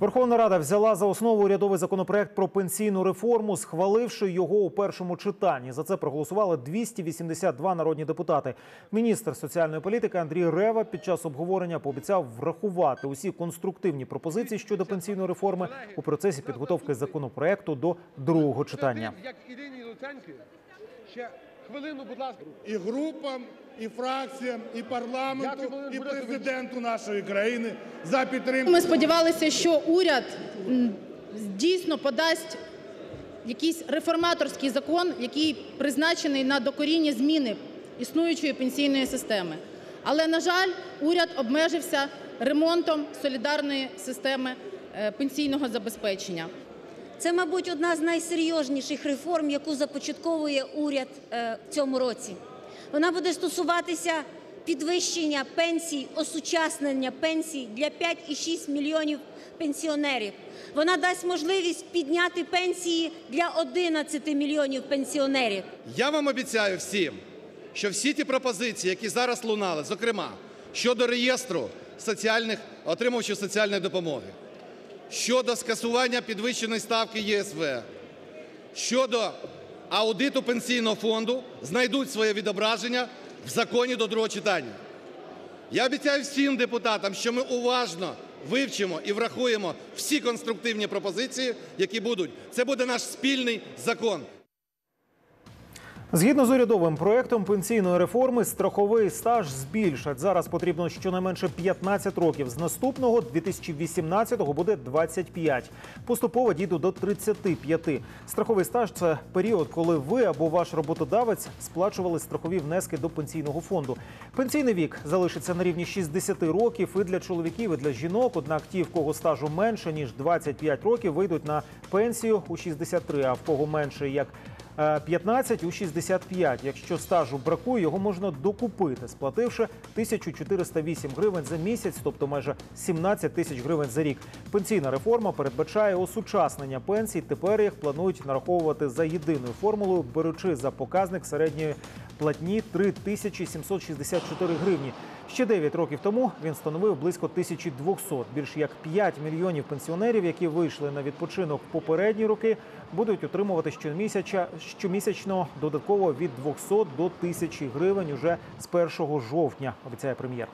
Верховна Рада взяла за основу урядовий законопроект про пенсійну реформу, схваливши його у першому читанні. За це проголосували 282 народні депутати. Міністр соціальної політики Андрій Рева під час обговорення пообіцяв врахувати усі конструктивні пропозиції щодо пенсійної реформи у процесі підготовки законопроекту до другого читання. Як Ірині ще хвилину, будь ласка. і групам, і фракціям, і парламенту, і президенту нашої країни за підтримку. Ми сподівалися, що уряд дійсно подасть якийсь реформаторський закон, який призначений на докорінні зміни існуючої пенсійної системи. Але, на жаль, уряд обмежився ремонтом солідарної системи е, пенсійного забезпечення. Це, мабуть, одна з найсерйозніших реформ, яку започатковує уряд е, в цьому році. Вона буде стосуватися підвищення пенсій, осучаснення пенсій для 5,6 мільйонів пенсіонерів. Вона дасть можливість підняти пенсії для 11 мільйонів пенсіонерів. Я вам обіцяю всім, що всі ті пропозиції, які зараз лунали, зокрема щодо реєстру соціальних отримувачів соціальної допомоги, щодо скасування підвищеної ставки ЄСВ, щодо аудиту пенсійного фонду, знайдуть своє відображення в законі до другого читання. Я обіцяю всім депутатам, що ми уважно вивчимо і врахуємо всі конструктивні пропозиції, які будуть. Це буде наш спільний закон. Згідно з урядовим проектом пенсійної реформи, страховий стаж збільшать. Зараз потрібно щонайменше 15 років. З наступного 2018-го буде 25. Поступово дійду до 35. Страховий стаж це період, коли ви або ваш роботодавець сплачували страхові внески до пенсійного фонду. Пенсійний вік залишиться на рівні 60 років і для чоловіків, і для жінок. Однак ті, в кого стажу менше ніж 25 років, вийдуть на пенсію у 63, а в кого менше як 15 у 65. Якщо стажу бракує, його можна докупити, сплативши 1408 гривень за місяць, тобто майже 17 тисяч гривень за рік. Пенсійна реформа передбачає осучаснення пенсій. Тепер їх планують нараховувати за єдиною формулою, беручи за показник середньої платні 3764 гривні. Ще 9 років тому він становив близько 1200. Більш як 5 мільйонів пенсіонерів, які вийшли на відпочинок попередні роки, будуть отримувати щомісяча щомісячно додатково від 200 до 1000 гривень уже з 1 жовтня, обіцяє прем'єр.